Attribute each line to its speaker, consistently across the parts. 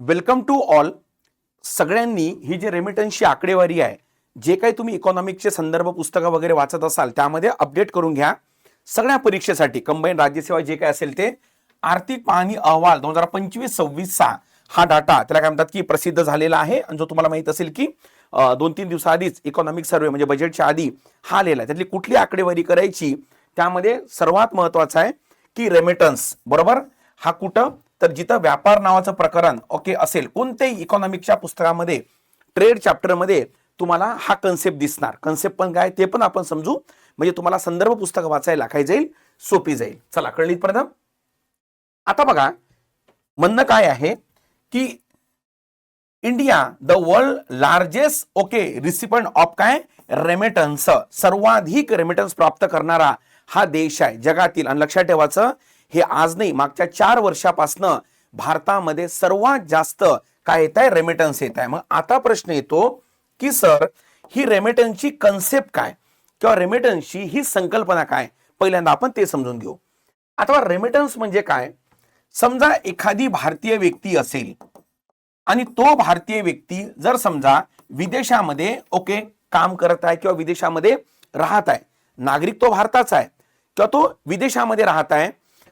Speaker 1: Welcome to all सगळ्यांनी ही जी रेमिटन्सची आकडेवारी आहे जे काही तुम्ही इकॉनॉमिकचे संदर्भ पुस्तकं वगैरे वाचत असाल त्यामध्ये अपडेट करून घ्या. सगळ्या परीक्षेसाठी कंबाईन राज्यसेवा जे काय असेल ते आर्थिक पाहणी अहवाल दोन हजार पंचवीस सव्वीसचा हा डाटा त्याला काय म्हणतात की प्रसिद्ध झालेला आहे. आणि जो तुम्हाला माहीत असेल की दोन तीन दिवसाआधीच इकॉनॉमिक सर्वे म्हणजे बजेटच्या आधी हा आलेला आहे. त्यातली कुठली आकडेवारी करायची त्यामध्ये सर्वात महत्वाचं आहे की रेमिटन्स बरोबर? हा कुठं तर जिथं व्यापार नावाचं प्रकरण ओके असेल कोणत्याही इकॉनॉमिकच्या पुस्तकामध्ये ट्रेड चॅप्टरमध्ये तुम्हाला हा कन्सेप्ट दिसणार. कन्सेप्ट पण काय ते पण आपण समजू. म्हणजे तुम्हाला संदर्भ पुस्तक वाचायला काय जाईल सोपी जाईल. चला कळली इथपर्यंत? आता बघा म्हणणं काय आहे की India the world largest okay recipient of काय? रेमिटन्स सर्वाधिक रेमिटन्स प्राप्त करणारा हा देश आहे जगातील. आणि लक्षात ठेवायचं हे आज नाही मागच्या चार वर्षापासनं भारतामध्ये सर्वात जास्त काय येत आहे? रेमिटन्स येत आहे. मग आता प्रश्न येतो की सर ही रेमिटन्सची कन्सेप्ट काय? किंवा रेमिटन्सची ही संकल्पना काय? पहिल्यांदा आपण ते समजून घेऊ. आता रेमिटन्स म्हणजे काय? समजा एखादी भारतीय व्यक्ती असेल आणि तो भारतीय व्यक्ती जर समजा विदेशामध्ये ओके काम करत आहे किंवा विदेशामध्ये राहत आहे नागरिक तो भारताचा आहे किंवा तो विदेशामध्ये राहत आहे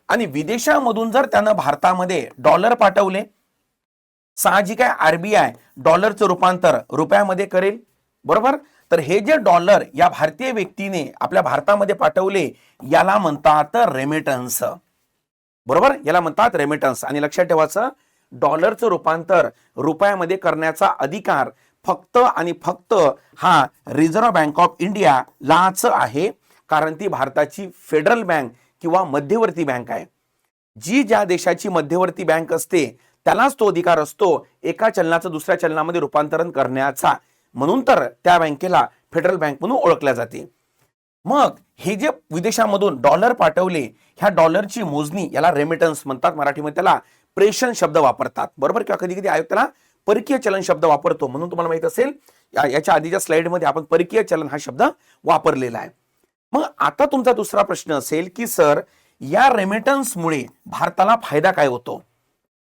Speaker 1: आणि विदेशामधून जर त्यानं भारतामध्ये डॉलर पाठवले साहजिक आहे आरबीआय डॉलरचं रूपांतर रुपयामध्ये करेल बरोबर? तर हे जे डॉलर या भारतीय व्यक्तीने आपल्या भारतामध्ये पाठवले याला म्हणतात रेमिटन्स बरोबर? याला म्हणतात रेमिटन्स आणि लक्षात ठेवायचं डॉलरचं रूपांतर रुपयामध्ये करण्याचा अधिकार फक्त आणि फक्त हा रिझर्व्ह बँक ऑफ इंडिया लाच आहे. कारण ती भारताची फेडरल बँक किंवा मध्यवर्ती बँक आहे. जी ज्या देशाची मध्यवर्ती बँक असते त्यालाच तो अधिकार असतो एका चलनाचं दुसऱ्या चलनामध्ये रूपांतरण करण्याचा. म्हणून तर त्या बँकेला फेडरल बँक म्हणून ओळखल्या जाते. मग हे जे विदेशामधून डॉलर पाठवले ह्या डॉलरची मोजणी याला रेमिटन्स म्हणतात मराठीमध्ये त्याला प्रेषण शब्द वापरतात. बरोबर किंवा कधी कधी आयोग त्याला परकीय चलन शब्द वापरतो. म्हणून तुम्हाला माहीत असेल याच्या आधीच्या स्लाइडमध्ये आपण परकीय चलन हा शब्द वापरलेला आहे. मग आता तुमचा दुसरा प्रश्न असेल की सर या रेमिटन्समुळे भारताला फायदा काय होतो?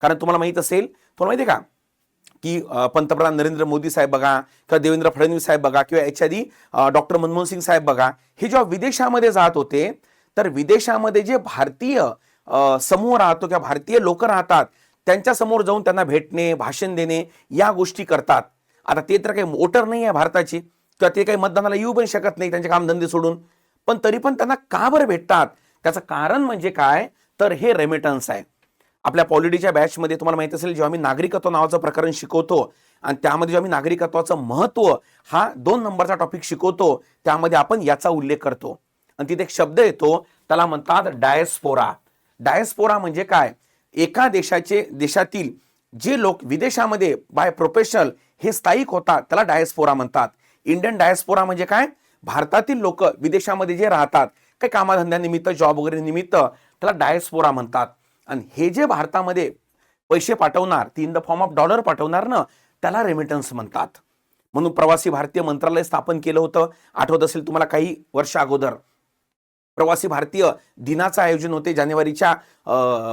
Speaker 1: कारण तुम्हाला माहीत असेल तुम्हाला माहिती आहे का की पंतप्रधान नरेंद्र मोदी साहेब बघा किंवा देवेंद्र फडणवीस साहेब बघा किंवा याच्या आधी डॉक्टर मनमोहन सिंग साहेब बघा हे जेव्हा विदेशामध्ये जात होते तर विदेशामध्ये जे भारतीय समूह राहतो किंवा भारतीय लोक राहतात त्यांच्यासमोर जाऊन त्यांना भेटणे भाषण देणे या गोष्टी करतात. आता ते तर काही मोटर नाही आहे भारताची किंवा ते काही मतदानाला येऊ पण शकत नाही त्यांचे कामधंदे सोडून. पण तरी पण त्यांना का बरं भेटतात? त्याचं कारण म्हणजे काय? तर हे रेमिटन्स आहे. आपल्या पॉलिटीच्या बॅचमध्ये तुम्हाला माहीत असेल जेव्हा मी नागरिकत्व नावाचं प्रकरण शिकवतो आणि त्यामध्ये जेव्हा मी नागरिकत्वाचं महत्त्व हा दोन नंबरचा टॉपिक शिकवतो त्यामध्ये आपण याचा उल्लेख करतो. आणि तिथे एक शब्द येतो त्याला म्हणतात डायस्पोरा डायस्पोरा म्हणजे काय? एका देशाचे देशातील जे लोक विदेशामध्ये बाय प्रोफेशनल हे स्थायिक होतात त्याला डायस्पोरा म्हणतात. इंडियन डायस्पोरा म्हणजे काय? भारतातील लोक विदेशामध्ये जे राहतात काही कामाधंद्यानिमित्त जॉब वगैरे निमित्त त्याला डायस्पोरा म्हणतात. आणि हे जे भारतामध्ये पैसे पाठवणार ती in the form of dollar पाठवणार ना त्याला रेमिटन्स म्हणतात. म्हणून प्रवासी भारतीय मंत्रालय स्थापन केलं होतं. आठवत असेल तुम्हाला काही वर्ष अगोदर. प्रवासी भारतीय दिनाचं आयोजन होते जानेवारीच्या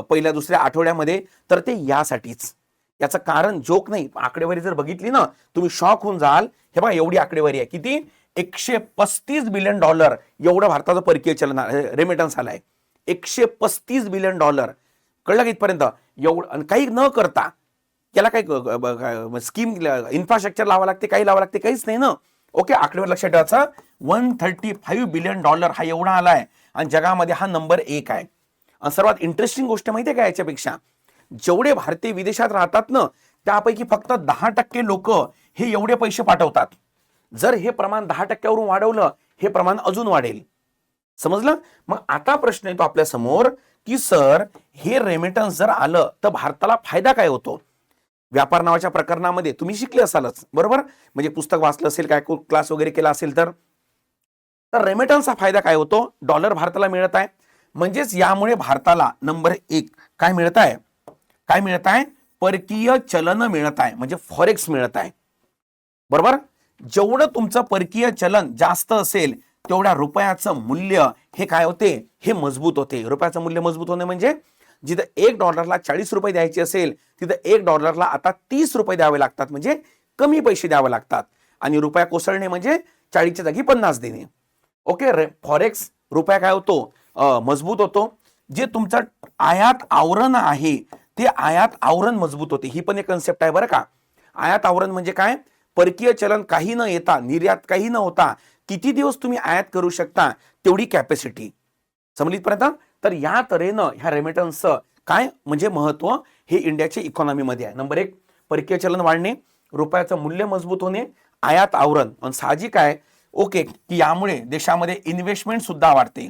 Speaker 1: पहिल्या दुसऱ्या आठवड्यामध्ये. तर ते यासाठीच. याचं कारण जोक नाही. आकडेवारी जर बघितली ना तुम्ही शॉक होऊन जाल. हे बघा एवढी आकडेवारी आहे. किती? एकशे पस्तीस बिलियन डॉलर एवढं भारताचं परकीय चलन रेमिटन्स आलाय. एकशे पस्तीस बिलियन डॉलर. कळलं का इथपर्यंत? एवढं काही न करता त्याला काही स्कीम इन्फ्रास्ट्रक्चर लावा लागते काही लावा लागते काहीच नाही ना. ओके आकडेवर लक्षात ठेवायचं. One thirty five billion dollar हा एवढा आलाय आणि जगामध्ये हा नंबर एक आहे. आणि सर्वात इंटरेस्टिंग गोष्ट माहिती आहे का याच्यापेक्षा? जेवढे भारतीय विदेशात राहतात ना त्यापैकी फक्त दहा टक्के लोक हे एवढे पैसे पाठवतात. जर हे प्रमाण दहा टक्क्यावरून वाढवलं हे प्रमाण अजून वाढेल. समजलं? मग आता प्रश्न येतो आपल्यासमोर की सर हे रेमिटन्स जर आलं तर भारताला फायदा काय होतो? व्यापार नावाच्या प्रकरणामध्ये तुम्ही शिकले असालच बरोबर? म्हणजे पुस्तक वाचलं असेल काय क्लास वगैरे केला असेल तर. तर रेमिटन्सचा फायदा काय होतो? डॉलर भारताला मिळत आहे. म्हणजेच यामुळे भारताला नंबर एक काय मिळत आहे? काय मिळत आहे? परकीय चलन मिळत आहे. म्हणजे फॉरेक्स मिळत आहे. बरोबर? जेवढं तुमचं परकीय चलन जास्त असेल तेवढ्या रुपयाचं मूल्य हे काय होते? हे मजबूत होते. रुपयाचं मूल्य मजबूत होणे म्हणजे जिथं एक डॉलरला चाळीस रुपये द्यायचे असेल तिथं एक डॉलरला आता तीस रुपये द्यावे लागतात. म्हणजे कमी पैसे द्यावे लागतात. आणि रुपया कोसळणे म्हणजे चाळीसच्या जागी पन्नास देणे. ओके रे फॉरेक्स रुपया काय होतो? मजबूत होतो. जे तुमचं आयात आवरण आहे ते आयात आवरण मजबूत होते. ही पण एक कन्सेप्ट आहे बरं का. आयात आवरण म्हणजे काय? परकीय चलन काही न येता निर्यात काही न होता किती दिवस तुम्ही आयात करू शकता तेवढी कॅपॅसिटी समजलीपर्यंत तर या तऱ्हेनं ह्या रेमिटन्सचं काय म्हणजे महत्त्व? हे इंडियाच्या इकॉनॉमीमध्ये आहे. नंबर एक परकीय चलन वाढणे रुपयाचं मूल्य मजबूत होणे आयात आवरण. आणि साहजिक आहे ओके की यामुळे देशामध्ये इन्व्हेस्टमेंट सुद्धा वाढते.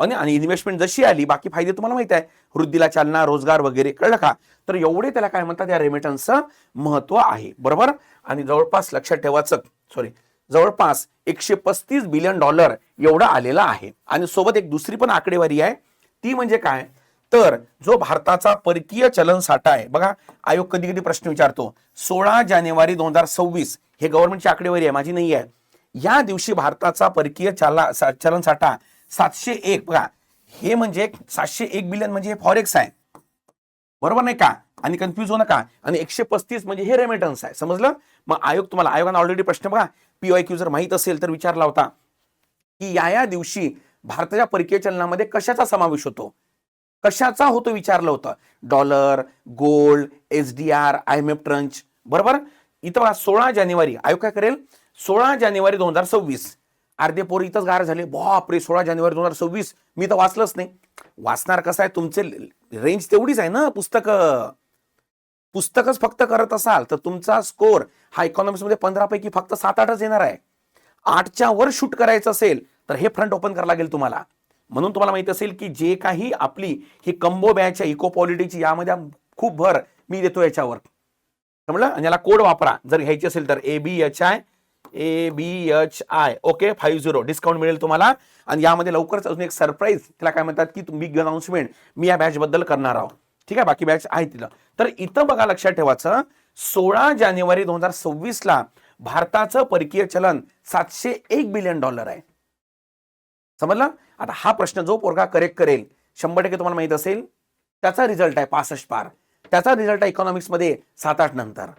Speaker 1: आणि आणि इन्व्हेस्टमेंट जशी आली बाकी फायदे तुम्हाला माहीत आहे. वृद्धीला चालना रोजगार वगैरे कळलं का? तर एवढे त्याला काय म्हणतात या रेमिटन्सचं महत्त्व आहे. बरोबर? आणि जवळपास लक्षात ठेवायचं सॉरी जवळपास एकशे पस्तीस बिलियन डॉलर एवढा आलेला आहे. आणि सोबत एक दुसरी पण आकडेवारी आहे. ती म्हणजे काय? तर जो भारताचा परकीय चलन साठा आहे बघा आयोग कधी कधी प्रश्न विचारतो सोळा जानेवारी दोन हजार सव्वीस हे गव्हर्नमेंटची आकडेवारी आहे माझी नाही आहे या दिवशी भारताचा परकीय चला सा- चलन साठा सातशे एक. बघा हे म्हणजे सातशे एक बिलियन म्हणजे हे फॉरेक्स आहे. बरोबर नाही का? आणि कन्फ्युज होऊ नका. आणि एकशे पस्तीस म्हणजे हे रेमिटन्स आहे. समजलं? मग आयोग तुम्हाला आयोगाने ऑलरेडी प्रश्न बघा. पीवाय क्यू जर माहीत असेल तर विचारला होता की या या दिवशी भारताच्या परकीय चलनामध्ये कशाचा समावेश होतो? कशाचा होतो विचारलं होतं? Dollar gold S D R I M F tranche. बरोबर? इथं बघा सोळा जानेवारी. आयोग काय करेल? सोळा जानेवारी दोन हजार सव्वीस. अर्धे पोर इथंच गार झाले. बापरे सोळा जानेवारी दोन हजार सव्वीस. मी तर वाचलंच नाही. वाचणार कसं आहे? तुमचे रेंज तेवढीच आहे ना पुस्तकं? पुस्तकच फक्त करत असाल तर तुमचा स्कोर हा इकॉनॉमिक्समध्ये मध्ये पंधरा पैकी फक्त सात आठच येणार आहे. आठच्या वर शूट करायचं असेल तर हे फ्रंट ओपन करावं लागेल तुम्हाला. म्हणून तुम्हाला माहिती असेल की जे काही आपली ही कंबो बॅच आहे इको यामध्ये खूप भर मी देतो याच्यावर. समजलं? आणि याला कोड वापरा. जर घ्यायची असेल तर A B H I A B H I okay five zero discount मिळेल तुम्हाला. आणि यामध्ये लवकरच अजून एक सरप्राईज तिला काय म्हणतात की बिग अनाउन्समेंट मी या बॅच बद्दल करणार आहोत. ठीक आहे? बाकी बॅच आहे तिला तर इथं बघा लक्षात ठेवायचं सोळा जानेवारी दोन हजार सव्वीस ला भारताचं परकीय चलन सातशे एक बिलियन डॉलर आहे. समजलं? आता हा प्रश्न जो पोरगा करेक्ट करेल शंभर टक्के तुम्हाला माहीत असेल त्याचा रिझल्ट आहे पासष्ट पार. त्याचा रिझल्ट आहे इकॉनॉमिक्समध्ये मध्ये सात आठ नंतर.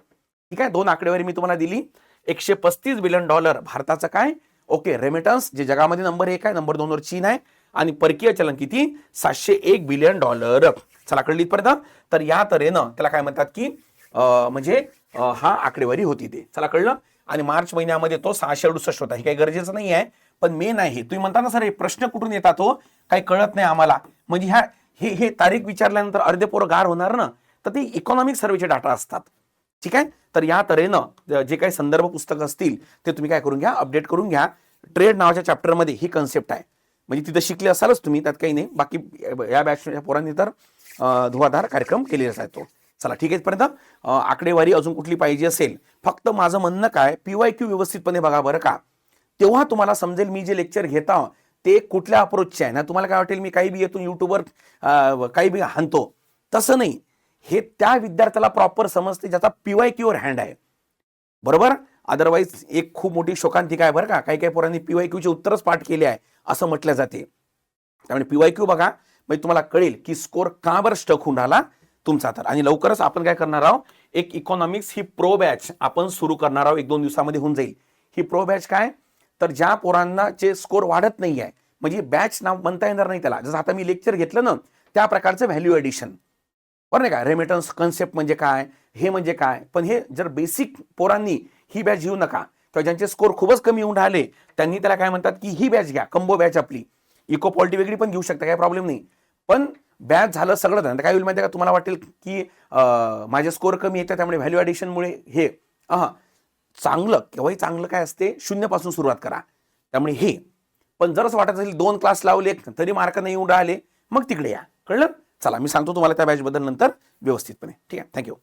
Speaker 1: ठीक आहे? दोन आकडेवारी मी तुम्हाला दिली. एकशे पस्तीस बिलियन डॉलर. भारताचं काय? ओके रेमिटन्स जे जगामध्ये नंबर एक आहे नंबर दोनवर चीन आहे आणि परकीय चलन किती? सातशे एक बिलियन डॉलर. चला कळली इथपर्यंत तर या तऱ्हेनं त्याला काय म्हणतात की म्हणजे हा आकडेवारी होती ते. चला कळलं? आणि मार्च महिन्यामध्ये तो सहाशे अडुसष्ट होता. हे काही गरजेचं नाही आहे पण मेन आहे तुम्ही म्हणता ना सर हे प्रश्न कुठून येतात तो काही कळत नाही आम्हाला. म्हणजे ह्या हे हे तारीख विचारल्यानंतर अर्धे पोरं गार होणार ना? तर ते इकॉनॉमिक सर्वेचे डाटा असतात. ठीक आहे? तर या तऱ्हेनं जे काही संदर्भ पुस्तकं असतील ते तुम्ही काय करून घ्या अपडेट करून घ्या. ट्रेड नावाच्या चॅप्टरमध्ये ही कन्सेप्ट आहे. म्हणजे तिथं शिकले असालच तुम्ही त्यात काही नाही. बाकी या बॅचच्या पोरांनी तर धुवाधार कार्यक्रम केलेलाच आहे तो. चला ठीक आहे पर्यंत आकडेवारी अजून कुठली पाहिजे असेल फक्त माझं म्हणणं काय पी वाय क्यू व्यवस्थितपणे बघा बरं का. तेव्हा तुम्हाला समजेल मी जे लेक्चर घेता ते कुठल्या अप्रोचचे आहे. ना तुम्हाला काय वाटेल मी काही बी येतो यूट्यूबवर काही बी हाणतो. तसं नाही. हे त्या विद्यार्थ्याला प्रॉपर समजते ज्याचा पीवाय क्यूवर हँड आहे. बरोबर? अदरवाईज एक खूप मोठी शोकांतिका आहे बरं का. काही काही पोरांनी पीवाय क्यूचे उत्तरच पाठ केले आहे असं म्हटलं जाते. त्यामुळे पीवाय क्यू बघा म्हणजे तुम्हाला कळेल की स्कोर का बरं स्टक होऊन राहिला तुमचा तर. आणि लवकरच आपण काय करणार आहोत एक इकॉनॉमिक्स ही प्रो बॅच आपण सुरू करणार आहोत. एक दोन दिवसामध्ये होऊन जाईल. ही प्रो बॅच काय? तर ज्या पोरांना जे स्कोर वाढत नाही आहे म्हणजे बॅच नाव म्हणता येणार नाही त्याला. जसं आता मी लेक्चर घेतलं ना त्या प्रकारचं व्हॅल्यू एडिशन बरं नाही का? रेमिटन्स कन्सेप्ट म्हणजे काय? हे म्हणजे काय? पण हे जर बेसिक पोरांनी ही बॅच घेऊ नका किंवा ज्यांचे स्कोर खूपच कमी येऊन राहिले त्यांनी त्याला काय म्हणतात की ही बॅच घ्या कंबो बॅच आपली. इको पॉलिटी वेगळी पण घेऊ शकता काही प्रॉब्लेम नाही. पण बॅच झालं सगळं झालं. काय होईल माहिती आहे का? तुम्हाला वाटेल की माझे स्कोर कमी येतात त्यामुळे व्हॅल्यू ॲडिशनमुळे हे. हा चांगलं केव्हाही चांगलं काय असते शून्यपासून सुरुवात करा. त्यामुळे हे. पण जर असं वाटत असेल दोन क्लास लावले तरी मार्क नाही येऊन राहिले मग तिकडे या. कळलं? चला मी सांगतो तुम्हाला त्या बॅचबद्दल नंतर व्यवस्थितपणे. ठीक आहे? थँक्यू